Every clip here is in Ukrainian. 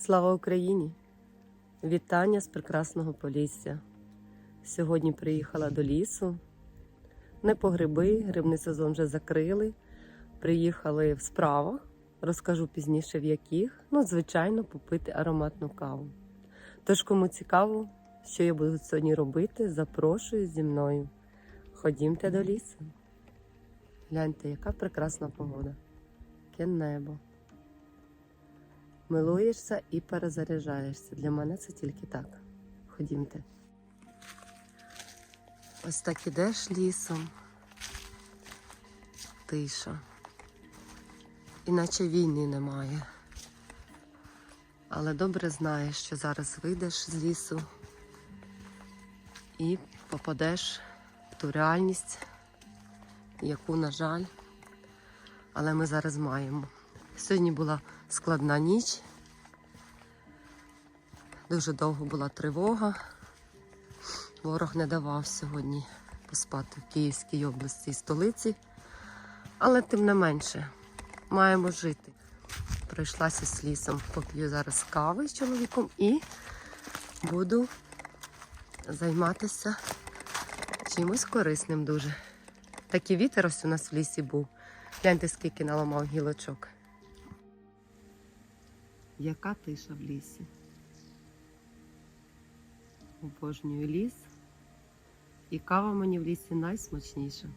Слава Україні! Вітання з прекрасного Полісся. Сьогодні приїхала до лісу. Не по гриби, грибний сезон вже закрили. Приїхали в справах, розкажу пізніше в яких. Ну, звичайно, попити ароматну каву. Тож, кому цікаво, що я буду сьогодні робити, запрошую зі мною. Ходімте до лісу. Гляньте, яка прекрасна погода. Яке небо. Милуєшся і перезаряджаєшся. Для мене це тільки так. Ходімте. Ось так ідеш лісом. Тиша. Іначе війни немає. Але добре знаєш, що зараз вийдеш з лісу і попадеш в ту реальність, яку, на жаль, але ми зараз маємо. Сьогодні була складна ніч. Дуже довго була тривога. Ворог не давав сьогодні поспати в Київській області і столиці. Але тим не менше маємо жити. Пройшлася з лісом, поп'ю зараз кави з чоловіком і буду займатися чимось корисним дуже. Такий вітер ось у нас в лісі був. Гляньте, скільки наламав гілочок. Яка тиша в лісі? Обожнюю ліс. І кава мені в лісі найсмачніша.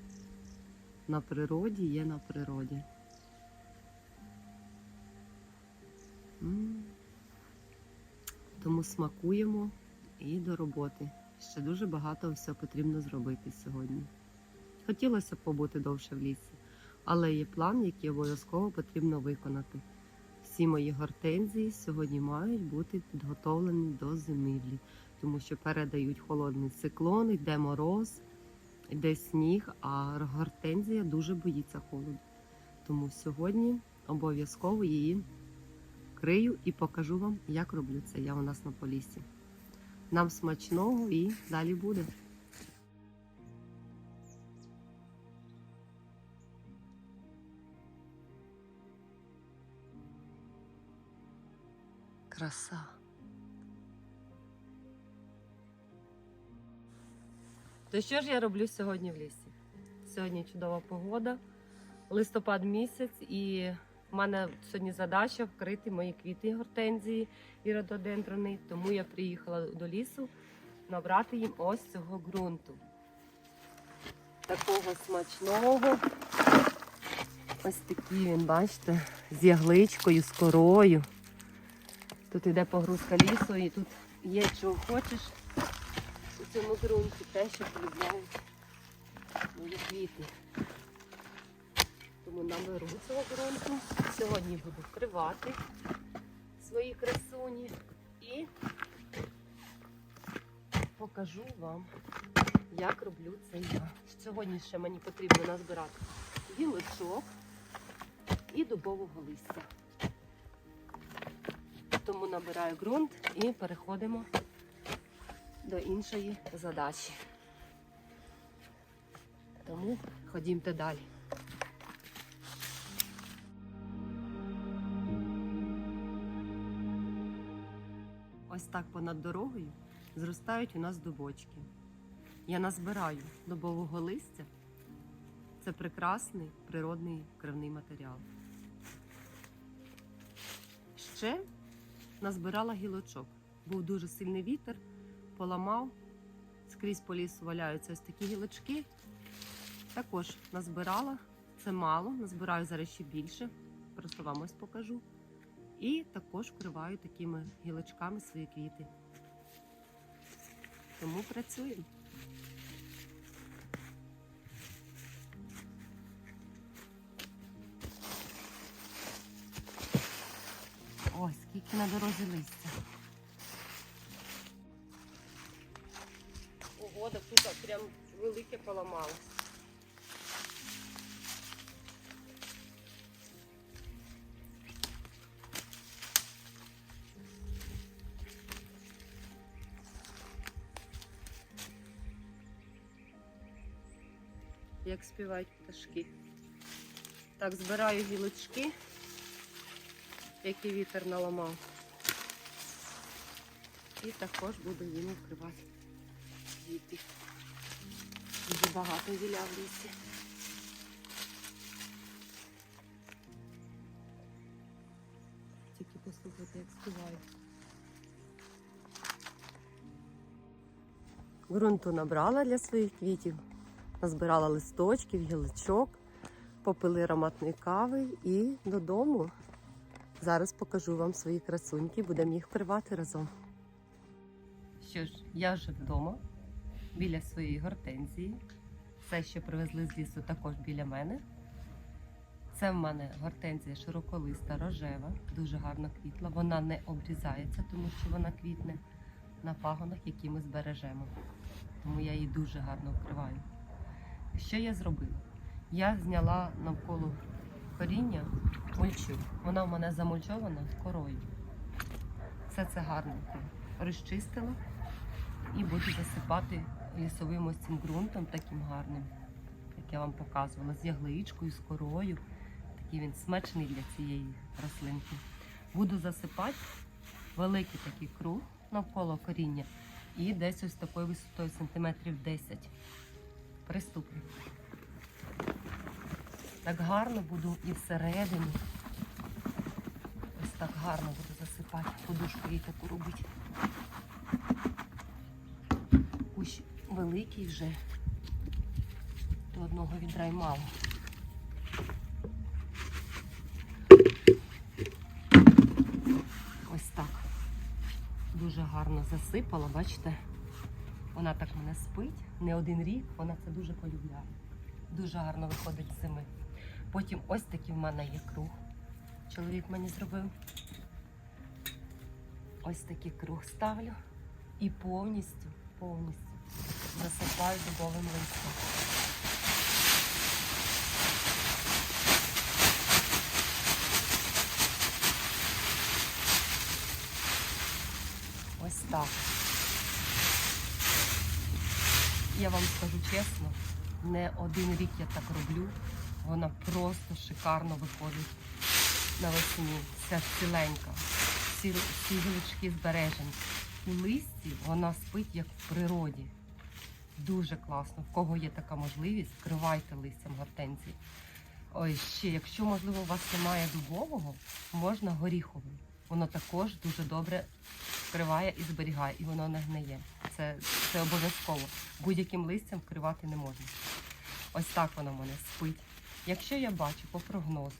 На природі є на природі. Тому смакуємо і до роботи. Ще дуже багато всього потрібно зробити сьогодні. Хотілося б побути довше в лісі, але є план, який обов'язково потрібно виконати. Всі мої гортензії сьогодні мають бути підготовлені до зимівлі, тому що передають холодний циклон, йде мороз, йде сніг, а гортензія дуже боїться холоду. Тому сьогодні обов'язково її крию і покажу вам, як роблю це я у нас на полісі. Нам смачного і далі буде. Краса. То що ж я роблю сьогодні в лісі? Сьогодні чудова погода, листопад місяць, і в мене сьогодні задача вкрити мої квіти гортензії і рододендрони. Тому я приїхала до лісу набрати їм ось цього ґрунту. Такого смачного. Ось такий він, бачите, з ягличкою, з корою. Тут йде погрузка лісу і тут є чого хочеш у цьому ґрунті, те, що полюбляють мої квіти. Тому наберу цього ґрунту. Сьогодні буду вкривати свої красуні і покажу вам, як роблю це я. Сьогодні ще мені потрібно назбирати гілочок і дубового листя. Тому набираю ґрунт і переходимо до іншої задачі. Тому ходімте далі. Ось так понад дорогою зростають у нас дубочки. Я назбираю дубового листя. Це прекрасний природний кривний матеріал. Ще назбирала гілочок. Був дуже сильний вітер, поламав. Скрізь по лісу валяються ось такі гілочки. Також назбирала. Це мало, назбираю зараз ще більше. Просто вам ось покажу. І також вкриваю такими гілочками свої квіти. Тому працюємо. На дорозі листя. Погода тут прям велике поламалось. Як співають пташки. Так, збираю гілочки, які вітер наламав. І також буду їм вкривати квіти. Дуже багато зіля в лісі. Тільки послухайте, як співаю. Ґрунту набрала для своїх квітів, назбирала листочків, гілочок, попили ароматної кави і додому. Зараз покажу вам свої красуньки, будемо їх вкривати разом. Що ж, я вже вдома, біля своєї гортензії. Все, що привезли з лісу, також біля мене. Це в мене гортензія широколиста рожева, дуже гарно квітла. Вона не обрізається, тому що вона квітне на пагонах, які ми збережемо. Тому я її дуже гарно вкриваю. Що я зробила? Я зняла навколо коріння мульчу. Вона в мене замульчована корою. Все це гарненько розчистила і буду засипати лісовим ось цим ґрунтом таким гарним, як я вам показувала, з ягличкою, з корою. Такий він смачний для цієї рослинки. Буду засипати великий такий круг навколо коріння і десь ось такою висотою сантиметрів 10. Приступимо. Так гарно буду і всередині. Ось так гарно буду засипати. Подушку їй таку робити. Кущ великий вже. До одного відра й мало. Ось так. Дуже гарно засипала, бачите? Вона так мене спить не один рік, вона це дуже полюбляє. Дуже гарно виходить з зими. Потім ось такий в мене є круг. Чоловік мені зробив. Ось такий круг ставлю і повністю, повністю засипаю дубовим листом. Ось так. Я вам скажу чесно, не один рік я так роблю. Вона просто шикарно виходить навесні. Вся ціленька. Всі, всі гілочки збережені. У листі вона спить як в природі. Дуже класно. В кого є така можливість, вкривайте листям гортензії. Ой, ще, якщо, можливо, у вас немає дубового, можна горіховий. Воно також дуже добре вкриває і зберігає, і воно не гниє. Це, це обов'язково. Будь-яким листям вкривати не можна. Ось так воно в мене спить. Якщо я бачу по прогнозу,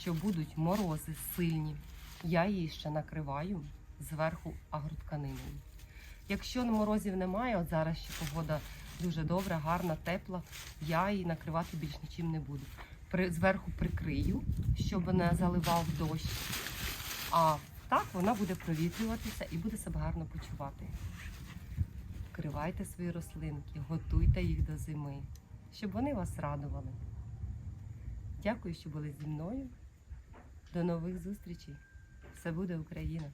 що будуть морози сильні, я її ще накриваю зверху агротканиною. Якщо морозів немає, от зараз ще погода дуже добра, гарна, тепла, я її накривати більш нічим не буду. При, зверху прикрию, щоб не заливав дощ. А так вона буде провітрюватися і буде себе гарно почувати. Вкривайте свої рослинки, готуйте їх до зими, щоб вони вас радували. Дякую, що були зі мною. До нових зустрічей. Все буде Україна!